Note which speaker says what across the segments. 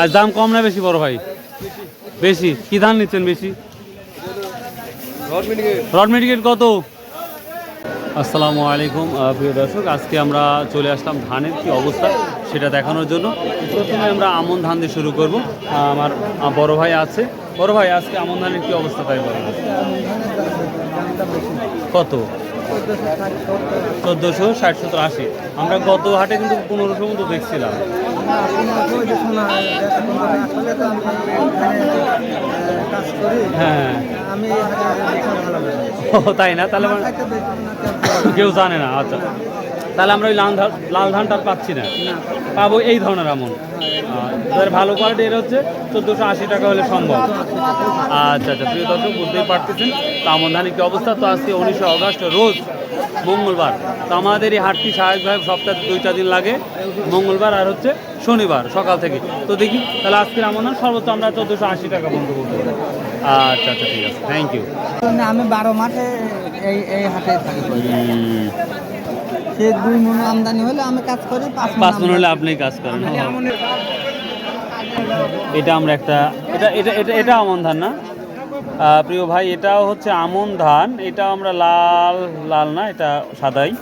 Speaker 1: আর দাম কম না বেশি, বড় ভাই? বেশি। কি ধান নিচ্ছেন বেশি? রড মেডিকেল কত? আসসালামু আলাইকুম প্রিয় দর্শক। আজকে আমরা চলে আসলাম ধানের কি অবস্থা সেটা দেখানোর জন্য। প্রথমে আমরা আমন ধান দিয়ে শুরু করব। আমার বড় ভাই আছে। বড় ভাই, আজকে আমন ধানের কি অবস্থা তাই বলেন। কত? চোদ্দোশো ষাট সত্তর আশি। আমরা গত হাটে কিন্তু পনেরোশো মতো দেখছিলাম। হ্যাঁ। ও, তাই না? তাহলে কেউ জানে না। আচ্ছা। তাহলে আমরা ওই লাল ধান লাল ধানটা পাচ্ছি না। পাবো এই ধরনের আমন। এবার ভালো কোয়ালিটি এর হচ্ছে চোদ্দোশো আশি টাকা হলে সম্ভব। আচ্ছা আচ্ছা প্রিয় দর্শক বুঝতেই পারতেছেন। তো আমন ধানের কি অবস্থা তো আজকে উনিশে অগস্ট রোজ মঙ্গলবার। তো আমাদের এই হাটটি স্বাভাবিকভাবে সপ্তাহে দুইটা দিন লাগে মঙ্গলবার আর হচ্ছে শনিবার সকাল থেকে। তো দেখি তাহলে আজকের আমন ধান সর্বোচ্চ আমরা চোদ্দোশো আশি টাকা বন্ধ করতে পারি আচ্ছা আচ্ছা ঠিক আছে। থ্যাংক ইউ
Speaker 2: আমি বারো মাসে এই এই হাটে থাকি। সে দুই মন আমদানি হলে আমি কাজ করি পাঁচ মণ
Speaker 1: হলে আপনি কাজ করেন এটা আমরা একটা এটা এটা এটা এটা আমন ধান না? প্রিয় ভাই এটাও হচ্ছে আমন ধান। এটা আমরা লাল লাল না এটা সাদাই।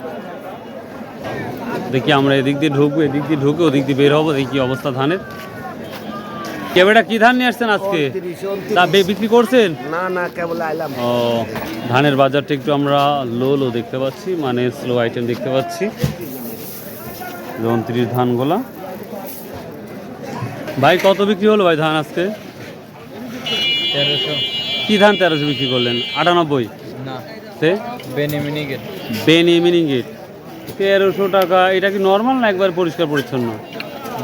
Speaker 1: দেখি আমরা এদিক দিয়ে ঢুকবো এদিক দিয়ে ঢুকে ওদিক দিয়ে বের হব দেখি কি অবস্থা ধানের। কেবেটা কি ধান নিয়ে আসছেন আজকে? তা বে- বিক্রি করছেন?
Speaker 3: না না কেবল আইলাম।
Speaker 1: ও ধানের বাজারটা একটু আমরা লো লো দেখতে পাচ্ছি মানে স্লো আইটেম দেখতে পাচ্ছি। উনত্রিশ ধানগুলা। ভাই কত বিক্রি হলো ভাই ধান আজকে?
Speaker 2: তেরোশো।
Speaker 1: কি ধান তেরোশো বিক্রি করলেন? আটানব্বই?
Speaker 2: না।
Speaker 1: সে
Speaker 2: বেনিমিনিকের
Speaker 1: বেনি মিনিগেট তেরোশো টাকা এটা কি নর্মাল না একবার পরিষ্কার পরিচ্ছন্ন?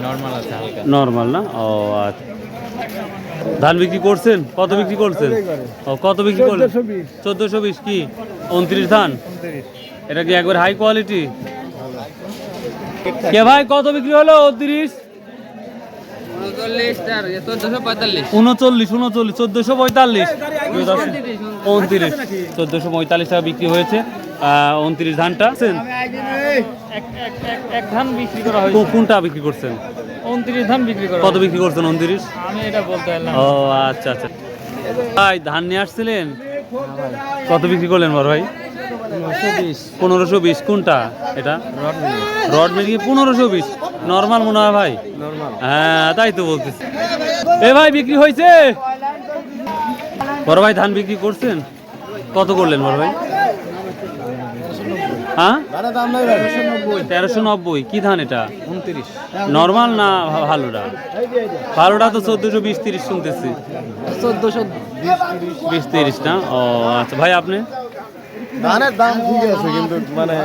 Speaker 2: নর্মাল আছে হালকা।
Speaker 1: নর্মাল না? ও আচ্ছা। ধান বিক্রি করছেন? কত বিক্রি করছেন? ও কত বিক্রি করলেন? চোদ্দোশো বিশ। কি? উনত্রিশ ধান? এটা কি একবার হাই কোয়ালিটি কে ভাই কত বিক্রি হলো? উনত্রিশ? উনচল্লিশ উনচল্লিশ চোদ্দোশো পঁয়তাল্লিশ। উনত্রিশ চোদ্দোশো পঁয়তাল্লিশ টাকা বিক্রি হয়েছে। উনত্রিশ ধানটা
Speaker 2: এক ধান বিক্রি করা
Speaker 1: কো- কোনটা বিক্রি করছেন?
Speaker 2: উনত্রিশ ধান বিক্রি করা
Speaker 1: কত বিক্রি করছেন উনত্রিশ?
Speaker 2: আমি এটা বলতে পারলাম
Speaker 1: ও আচ্ছা আচ্ছা। ভাই ধান নিয়ে আসছিলেন? কত বিক্রি করলেন বড় ভাই? পনেরোশো বিশ। কোনটা এটা? রড মেডিকে পনেরোশো বিশ? নর্মাল মনে হয় ভাই? হ্যাঁ তাই তো বলতেছি। এ ভাই বিক্রি হয়েছে? বড় ভাই ধান বিক্রি করছেন? কত করলেন বড় ভাই? হ্যাঁ? তেরোশো নব্বই। কি ধান এটা? নর্মাল না ভালোটা? ভালোটা তো চোদ্দোশো বিশ তিরিশ শুনতেছি।
Speaker 2: চোদ্দশো
Speaker 1: বিশ তিরিশ না? ও আচ্ছা ভাই আপনি?
Speaker 3: ধানের দাম ঠিক আছে কিন্তু মানে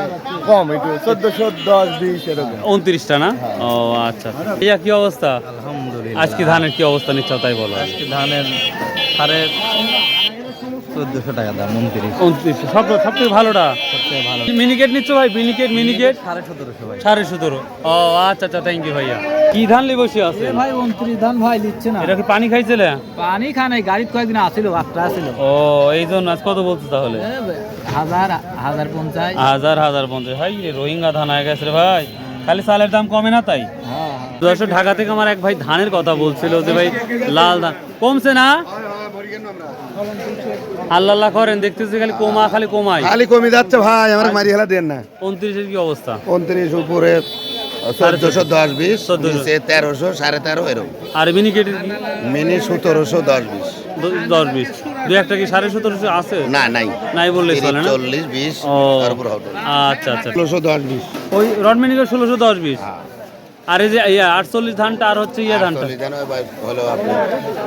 Speaker 3: কম একটু চোদ্দশো দশ বিশ এরকম।
Speaker 1: উনত্রিশটা না? ও আচ্ছা ইয়া কি অবস্থা?
Speaker 2: আলহামদুলিল্লাহ।
Speaker 1: আজকে ধানের কি অবস্থা? নিচ্ছ তাই বলো।
Speaker 2: ধানের সাড়ে চোদ্দশো টাকা দাম উনত্রিশ।
Speaker 1: উনত্রিশ। সব সবথেকে ভালোটা?
Speaker 2: সবচেয়ে ভালো।
Speaker 1: মিনিকেট নিচ্ছ ভাই? মিনিকেট মিনিকেট
Speaker 2: সাড়ে সতেরোশো ভাই।
Speaker 1: সাড়ে সতেরো। ও আচ্ছা আচ্ছা থ্যাংক ইউ ভাইয়া। কি ধান লি বসে আছে
Speaker 2: ভাই উনত্রিশ ধান ভাই দিচ্ছে না।
Speaker 1: এটা কি পানি খাইছিলে?
Speaker 2: পানি খানে গাড়িতে কয়েকদিন আসছিল একটা আসছিল
Speaker 1: ও এই জন্য আজ কত বলছো তাহলে?
Speaker 2: হাজার হাজার পঞ্চাশ।
Speaker 1: হাজার হাজার পঞ্চাশ। ভাই রোহিঙ্গা ধান হয়ে গেছে ভাই। খালি চালের দাম কমে না তাই?
Speaker 2: হ্যাঁ।
Speaker 1: দর্শক ঢাকা থেকে আমার এক ভাই ধানের কথা বলছিল যে ভাই লাল ধান। কমছে না? আল্লাহ করেন দেখতেছি খালি কমা খালি কমাই।
Speaker 3: খালি কমে যাচ্ছে ভাই আমার মারি হেলা দেন না।
Speaker 1: উনত্রিশের কি অবস্থা?
Speaker 3: উনত্রিশ উপরে চোদ্দশো দশ বিশ তেরোশো সাড়ে তেরো এরকম।
Speaker 1: আর কি
Speaker 3: মিনি সতেরোশো দশ বিশ।
Speaker 1: দশ বিশ। দু একটা কি সাড়ে সতেরোশো আছে?
Speaker 3: না নাই।
Speaker 1: নাই চলে না?
Speaker 3: চল্লিশ বিশ
Speaker 1: আচ্ছা আচ্ছা।
Speaker 3: ষোলোশো দশ বিশ।
Speaker 1: ওই রড মিনিকেট ষোলোশো দশ বিশ।
Speaker 3: হ্যাঁ।
Speaker 1: আর এই যে ইয়া আটচল্লিশ ধানটা আর হচ্ছে ইয়ে ধানটা?
Speaker 3: হলো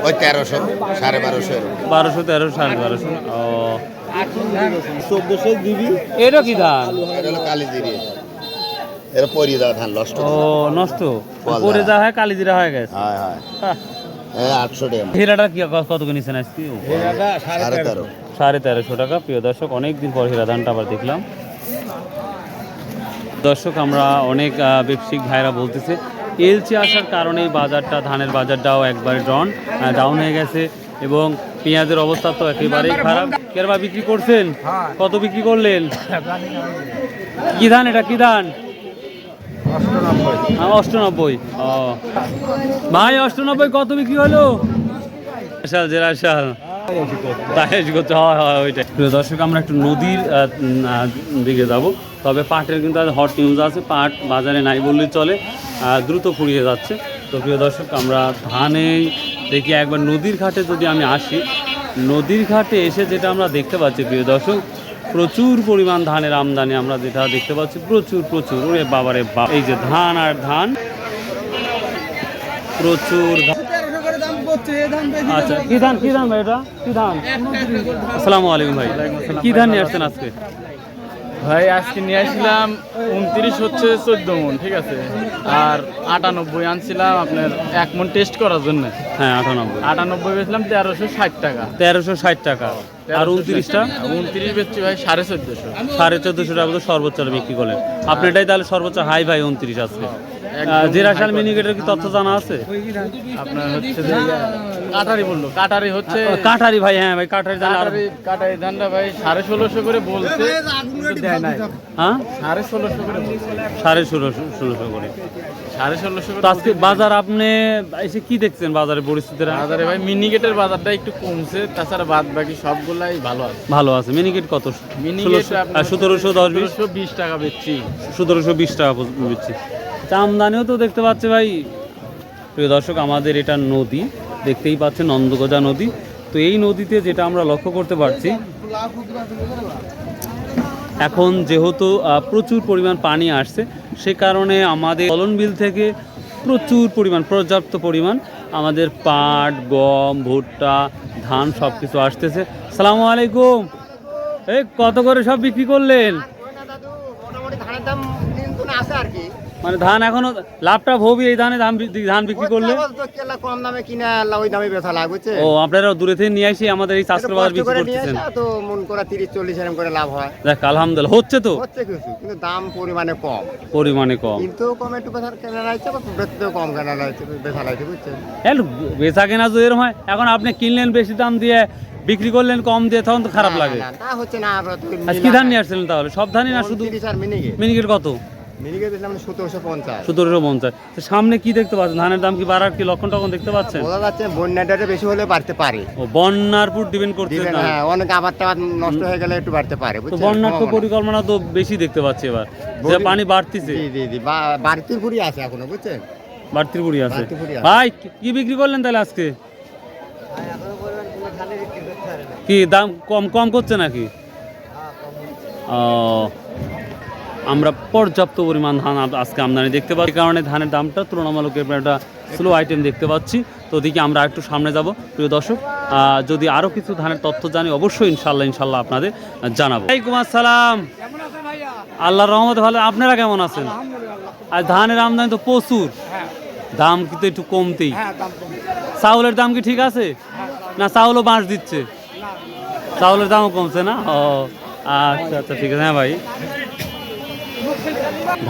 Speaker 3: ওই তেরোশো সাড়ে বারোশো
Speaker 1: বারোশো তেরোশো সাড়ে বারোশো। ও।
Speaker 3: চোদ্দশো দিবি।
Speaker 1: এটা কি ধান?
Speaker 3: এটা হলো কালি দিদি এটা পরিয়ে দেওয়া ধান লষ্ট
Speaker 1: ও নষ্ট? পরে হয় কালিজিরা হয়ে গেছে।
Speaker 3: হয় হয়।
Speaker 1: হ্যাঁ।
Speaker 3: হ্যাঁ আটশো টাকা।
Speaker 1: হীরাটা কি কত আজকে?
Speaker 3: সাড়ে
Speaker 1: তেরোশো টাকা প্রিয় দর্শক অনেকদিন পর হীরা ধানটা আবার দেখলাম। দর্শক আমরা অনেক ব্যবসায়িক ভাইরা বলতেছে এলচি আসার কারণে বাজারটা ধানের বাজারটাও একবারে ডন ডাউন হয়ে গেছে এবং পেঁয়াজের অবস্থা তো একেবারেই খারাপ। কেরবা বিক্রি করছেন? কত বিক্রি করলেন? কি ধান এটা? কি ধান? হ্যাঁ, অষ্টানব্বই। ও। ভাই অষ্টানব্বই কত বিক্রি হলো? জেরা হয় হয় ওইটাই। দর্শক আমরা একটু নদীর দিকে যাব। তবে পাটের কিন্তু আজ হট নিউজ আছে পাট বাজারে নাই বললেই চলে দ্রুত ফুরিয়ে যাচ্ছে। তো প্রিয় দর্শক আমরা ধানেই দেখি একবার নদীর ঘাটে যদি আমি আসি নদীর ঘাটে এসে যেটা আমরা দেখতে পাচ্ছি প্রিয় দর্শক প্রচুর পরিমাণ ধানের আমদানি আমরা যেটা দেখতে পাচ্ছি প্রচুর প্রচুর। ওরে বাবারে বাপ এই যে ধান আর ধান প্রচুর আচ্ছা কি ধান কি ধান ভাই এটা? কি ধান? আসসালামু আলাইকুম ভাই। কি ধান নিয়ে আসছেন আজকে?
Speaker 4: ভাই আজকে নিয়ে আসলাম উনত্রিশ হচ্ছে চোদ্দ মন ঠিক আছে? আর আটানব্বই আনছিলাম আপনার এক মন টেস্ট করার জন্য।
Speaker 1: হ্যাঁ আটানব্বই।
Speaker 4: আটানব্বই বেছিলাম তেরোশো ষাট টাকা।
Speaker 1: তেরোশো ষাট টাকা। আর উনত্রিশটা?
Speaker 4: উনত্রিশ বেচছি ভাই সাড়ে চোদ্দশো।
Speaker 1: সাড়ে চোদ্দোশো টাকা তো সর্বোচ্চ বিক্রি করলেন। আপনি এটাই তাহলে সর্বোচ্চ হাই ভাই উনত্রিশ আজকে। জেরাশাল মিনিকেটের কি তথ্য জানা আছে?
Speaker 4: আপনার হচ্ছে কাটারি বলল কাটারি হচ্ছে
Speaker 1: কাঠারি ভাই হ্যাঁ ভাই কাঠারি ধান
Speaker 4: কাটারি কাটারি ধানটা ভাই সাড়ে ষোলোশো করে বলছে
Speaker 1: হ্যাঁ?
Speaker 4: সাড়ে ষোলোশো করে
Speaker 1: সাড়ে ষোলোশো ষোলোশো করে। তো আজকে বাজার আপনি এসে কি দেখছেন বাজারের পরিস্থিতিটা?
Speaker 4: বাজারে ভাই মিনিকেটের বাজারটা একটু কমছে তাছাড়া বাদ বাকি সবগুলাই ভালো আছে।
Speaker 1: ভালো আছে। মিনিকেট কত? সতেরোশো দশ বিশ?
Speaker 4: বিশ টাকা বেচছি।
Speaker 1: সতেরোশো বিশ টাকা আমদানিও তো দেখতে পাচ্ছে ভাই। প্রিয় দর্শক আমাদের এটা নদী দেখতেই পাচ্ছেন নন্দগজা নদী। তো এই নদীতে যেটা আমরা লক্ষ্য করতে পারছি এখন যেহেতু প্রচুর পরিমাণ পানি আসছে সে কারণে আমাদের ফলন বিল থেকে প্রচুর পরিমাণ, পর্যাপ্ত পরিমাণ আমাদের পাট, গম, ভুট্টা, ধান সব কিছু আসতেছে। সালামু আলাইকুম। এই কত করে সব বিক্রি করলেন
Speaker 5: মোটামুটি ধানের দাম নিয়ন্ত্রণে আছে আর কি
Speaker 1: মানে ধান এখনও লাভটা ভবি এই ধানে ধান ধান বিক্রি করলে।
Speaker 5: কম দামে কিনে ওই দামে লাগবে বুঝছে
Speaker 1: ও আপনারা দূরে থেকে নিয়ে আসি আমাদের এই চাষের বাজার বিক্রি করতেছেন।
Speaker 5: তো মন করা তিরিশ চল্লিশ এরকম করে লাভ হয়।
Speaker 1: দেখ আলহামদুলিল্লাহ হচ্ছে তো।
Speaker 5: হচ্ছে কিছু কিন্তু দাম পরিমাণে কম।
Speaker 1: পরিমাণে কম।
Speaker 5: কিন্তু কম একটু কেনা লাগছে বা কম কেনা লাগছে বেচা লাগছে বুঝছেন?
Speaker 1: হ্যাঁ বেচা কেনা যদি এরকম হয় এখন আপনি কিনলেন বেশি দাম দিয়ে বিক্রি করলেন কম দিয়ে তখন তো খারাপ লাগে।
Speaker 5: না, হচ্ছে না
Speaker 1: কি ধান নিয়ে আসছিলেন তাহলে? সব ধানই না শুধু মিনিকেট কত?
Speaker 5: সতেরোশো পঞ্চাশ।
Speaker 1: তো সামনে কি দেখতে পাচ্ছেন? ধানের দাম কি বাড়ার কি লক্ষণ টক্ষণ দেখতে পাচ্ছেন?
Speaker 5: বোঝা যাচ্ছে বন্যাটা বেশি হলে বাড়তে পারে।
Speaker 1: ও বন্যার উপর ডিপেন্ড না
Speaker 5: হ্যাঁ অনেক আবার টাবার নষ্ট হয়ে গেলে একটু বাড়তে পারে
Speaker 1: তো বন্যার তো পরিকল্পনা তো বেশি দেখতে পাচ্ছি এবার। যে পানি বাড়তিছে।
Speaker 5: জি জি জি বাড়তির পুরি আছে এখনও বুঝছেন?
Speaker 1: বাড়তির পুরি আছে।
Speaker 5: বাড়তি পুরি আছে।
Speaker 1: ভাই কি- কি বিক্রি করলেন তাহলে আজকে? কি দাম কম কম করছে নাকি? ও আমরা পর্যাপ্ত পরিমাণ ধান আজকে আমদানি দেখতে পাচ্ছি। কারণে ধানের দামটা তুলনামূলক একটা স্লো আইটেম দেখতে পাচ্ছি। তো ওদিকে আমরা একটু সামনে যাব প্রিয় দর্শক। যদি আরও কিছু ধানের তথ্য জানি অবশ্যই ইনশাল্লাহ ইনশাল্লাহ আপনাদের জানাব। ওয়ালাইকুম আসসালাম। আল্লাহর রহমতে ভালো। আপনারা কেমন আছেন? আর ধানের আমদানি তো প্রচুর। দাম কিন্তু একটু কমতেই। চাউলের দাম কি ঠিক আছে? না চাউলও বাঁশ দিচ্ছে? চাউলের দামও কমছে না? ও আচ্ছা আচ্ছা ঠিক আছে। হ্যাঁ ভাই।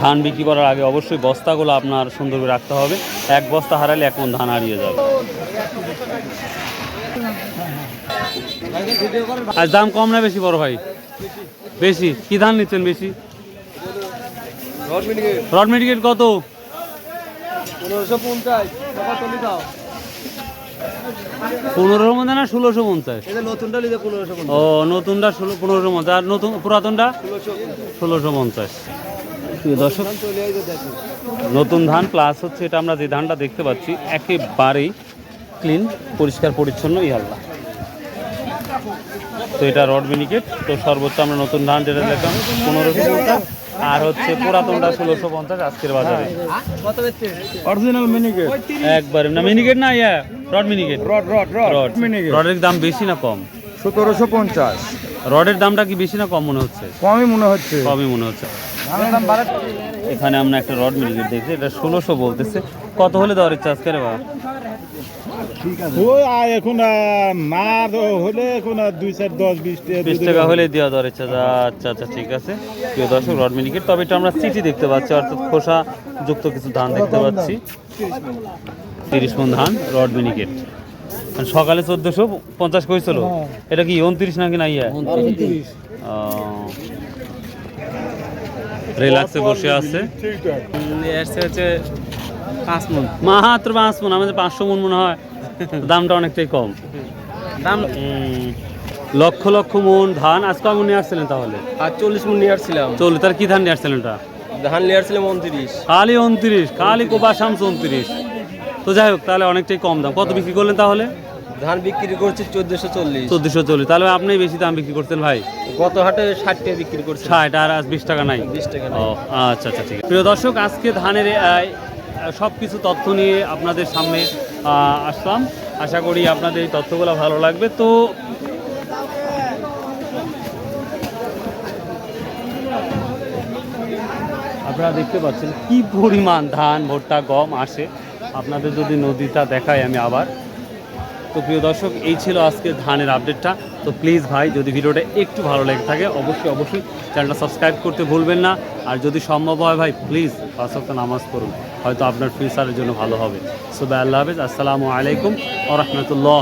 Speaker 1: ধান বিক্রি করার আগে অবশ্যই বস্তাগুলো আপনার সুন্দর করে রাখতে হবে। এক বস্তা হারালে এক মন ধান হারিয়ে যাবে। আজ দাম কম না বেশি বড় ভাই? বেশি। কি ধান নিচ্ছেন বেশি? রড মেডিকেট কত? পনেরোর মধ্যে না ষোলোশো পঞ্চাশ। ও নতুনটা ষোলো পনেরোশো পঞ্চাশ। আর নতুন পুরাতনটা? ষোলোশো পঞ্চাশ। প্রিয় দর্শক নতুন ধান প্লাস হচ্ছে এটা আমরা যে ধানটা দেখতে পাচ্ছি একেবারেই ক্লিন পরিষ্কার পরিচ্ছন্ন আল্লাহ তো এটা রড মিনিকেট তো সর্বোচ্চ আমরা নতুন ধান যেটা দেখলাম পনেরোশো পঞ্চাশ আর হচ্ছে পুরাতনটা ষোলোশো পঞ্চাশ আজকের বাজারে।
Speaker 3: অরিজিনাল মিনিকেট
Speaker 1: একবারে না মিনিকেট না ইয়া rod miniket
Speaker 3: rod rod
Speaker 1: rod রডের দাম বেশি না কম?
Speaker 3: সতেরোশো পঞ্চাশ।
Speaker 1: রডের দামটা কি বেশি না কম মনে হচ্ছে?
Speaker 3: কমই মনে হচ্ছে।
Speaker 1: কমই মনে হচ্ছে। এখানে আমরা একটা রড মিনিকেট দেখছি এটা ষোলোশো বলতেছে। কত হলে দেওয়ার ইচ্ছা আজকে রে বাবা?
Speaker 6: এখন আহ, হলে এখন দুই চার দশ বিশ
Speaker 1: বিশ টাকা হলে দেওয়া দেওয়ার ইচ্ছা আচ্ছা আচ্ছা ঠিক আছে। প্রিয় দর্শক রড মিনিকেট তবে এটা আমরা সিটি দেখতে পাচ্ছি অর্থাৎ খোসা যুক্ত কিছু ধান দেখতে পাচ্ছি। তিরিশ মন ধান রড মিনিকেট আর সকালে চোদ্দশো পঞ্চাশ কইছিল এটা কি উনত্রিশ নাকি না ইয়া। রিল্যাক্সে বসে আছে।
Speaker 4: হচ্ছে পাঁচ মন।
Speaker 1: মাত্র পাঁচ মন আমাদের পাঁচশো মন মনে হয়। দামটা অনেকটাই কম।
Speaker 4: দাম?
Speaker 1: লক্ষ লক্ষ মন ধান। আজকে কেমন নিয়ে আসছিলেন তাহলে?
Speaker 4: আর চল্লিশ মন নিয়ে আসছিলাম।
Speaker 1: চল তার কি ধান নিয়ে আসছিলেন ওটা?
Speaker 4: ধান নিয়ে আসছিলাম উনত্রিশ।
Speaker 1: খালি উনত্রিশ খালি কোপা শামস উনত্রিশ। তো যাই হোক তাহলে অনেকটাই কম দাম। কত বিক্রি করলেন তাহলে?
Speaker 4: ধান বিক্রি করছি চোদ্দশো চল্লিশ।
Speaker 1: চোদ্দশো চল্লিশ। তাহলে আপনি বেশি দাম বিক্রি করতেন ভাই?
Speaker 4: গত হাটে ষাট টাকা বিক্রি করছি।
Speaker 1: ষাট আর আজ বিশ টাকা নাই?
Speaker 4: বিশ টাকা
Speaker 1: ও আচ্ছা আচ্ছা ঠিক আছে। প্রিয় দর্শক আজকে ধানের সব কিছু তথ্য নিয়ে আপনাদের সামনে আসলাম। আশা করি আপনাদের এই তথ্যগুলো ভালো লাগবে। তো আপনারা দেখতে পাচ্ছেন কি পরিমাণ ধান ভুট্টা গম আসে। আপনাদের যদি নদীটা দেখাই আমি আবার। তো প্রিয় দর্শক, এই ছিল আজকে ধানের আপডেটটা। তো প্লিজ ভাই, যদি ভিডিওটা একটু ভালো লেগে থাকে, অবশ্যই অবশ্যই চ্যানেলটা সাবস্ক্রাইব করতে ভুলবেন না। আর যদি সম্ভব হয় ভাই, প্লিজ পাঁচ নামাজ পড়ুন। হয়তো আপনার ফিউচারের জন্য ভালো হবে। সো আল্লাহ হাফেজ। আসসালামু আলাইকুম ও রহমতুল্লাহ।